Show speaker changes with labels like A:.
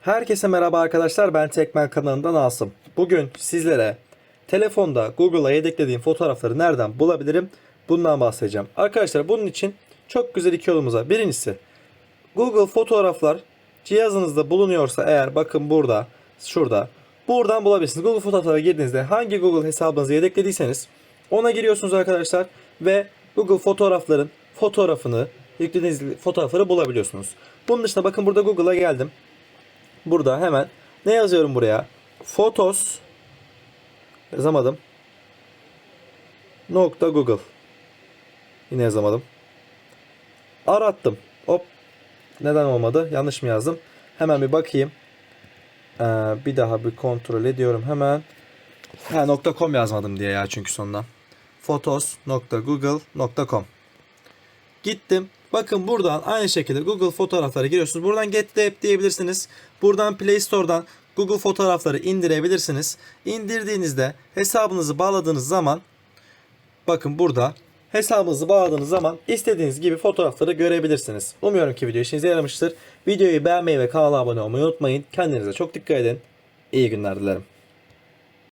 A: Herkese merhaba arkadaşlar ben Tekmen kanalından Asım. Bugün sizlere telefonda Google'a yedeklediğim fotoğrafları nereden bulabilirim bundan bahsedeceğim. Arkadaşlar bunun için çok güzel iki yolumuz var. Birincisi Google fotoğraflar cihazınızda bulunuyorsa eğer bakın burada şurada buradan bulabilirsiniz. Google fotoğraflara girdiğinizde hangi Google hesabınızı yedeklediyseniz ona giriyorsunuz arkadaşlar ve Google fotoğrafların fotoğrafını yüklediğiniz fotoğrafları bulabiliyorsunuz. Bunun dışında bakın burada Google'a geldim. Burada hemen ne yazıyorum buraya? Fotos yazamadım. Nokta Google. Yine yazamadım. Arattım. Hop. Neden olmadı? Yanlış mı yazdım? Hemen bir bakayım. Ee, bir daha bir kontrol ediyorum hemen. Ha, .com yazmadım diye ya çünkü sonuna. Fotos.google.com Gittim. Bakın buradan aynı şekilde Google fotoğrafları giriyorsunuz. Buradan Get the App diyebilirsiniz. Buradan Play Store'dan Google fotoğrafları indirebilirsiniz. İndirdiğinizde hesabınızı bağladığınız zaman bakın burada hesabınızı bağladığınız zaman istediğiniz gibi fotoğrafları görebilirsiniz. Umuyorum ki video işinize yaramıştır. Videoyu beğenmeyi ve kanala abone olmayı unutmayın. Kendinize çok dikkat edin. İyi günler dilerim.